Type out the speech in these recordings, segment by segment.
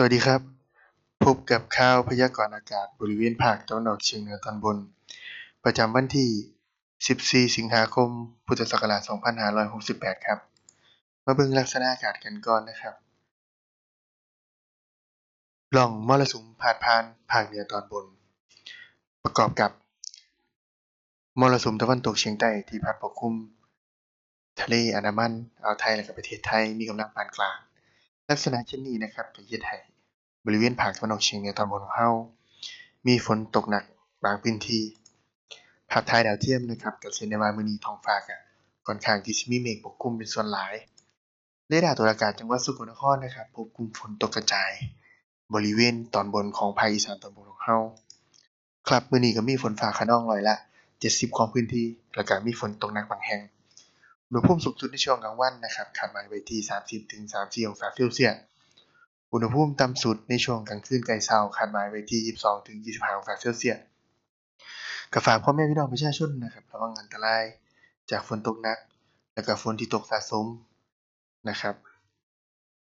สวัสดีครับ พบกับข่าวพยากรณ์อากาศบริเวณภาคตะวันออกเฉียงเหนือตอนบน ประจำวันที่ 14 สิงหาคม พุทธศักราช 2568 ครับ มาเบิ่งลักษณะอากาศกันก่อนนะครับร่องมรสุมพาดผ่านภาคเหนือตอนบน ประกอบกับ มรสุมตะวันตกเฉียงใต้ที่พัดปกคลุม ทะเลอันดามันอ่าวไทยและก็ประเทศไทยมีกำลังปานกลางลักษณะเช่นนี้นะครับก็เฮ็ดให้ บริเวณภาคตะวันออกเฉียงเหนือตอนบนของเรามีฝนตกหนักบางพื้นที่ภาพถ่ายดาวเทียมนะครับก็สิเห็นได้ว่ามื้อนี้ท้องฟ้าก็ค่อนข้างที่สิมีเมฆปกคลุมเป็นส่วนหลายเรดาร์ตรวจอากาศจังหวัดสกลนครนะครับพบกลุ่มฝนตกกระจาย บริเวณตอนบนของภาคอีสานตอนบนของเราครับมื้อนี้ก็มีฝนฟ้าคะนองร้อยละ 70 ของพื้นที่แล้วก็มีฝนตกหนักบางแห่งอุณหภูมิสูงสุดในช่วงกลางวันนะครับคาดหมายไว้ที่ 30ถึง34 องศาเซลเซียส อุณหภูมิต่ำสุดในช่วงกลางคืนใกล้เช้าคาดหมายไว้ที่ 22-25 องศาเซลเซียสก็ฝากพ่อแม่พี่น้องประชาชนนะครับระวังอันตรายจากฝนตกหนัก แล้วก็ฝนที่ตกสะสมนะครับ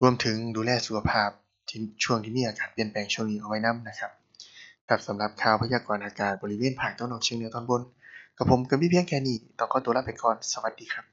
รวมถึงดูแลสุขภาพที่ช่วงที่มีอากาศเปลี่ยนแปลงช่วงนี้เอาไว้นํนะครับครับสำหรับข่าวพยากรณ์อากาศบริเวณภาคตะวันออกเฉียงเหนือตอนบนกับผมก็มีเพียงแค่นี้ต้องขอตัวลาไปก่อนสวัสดีครับ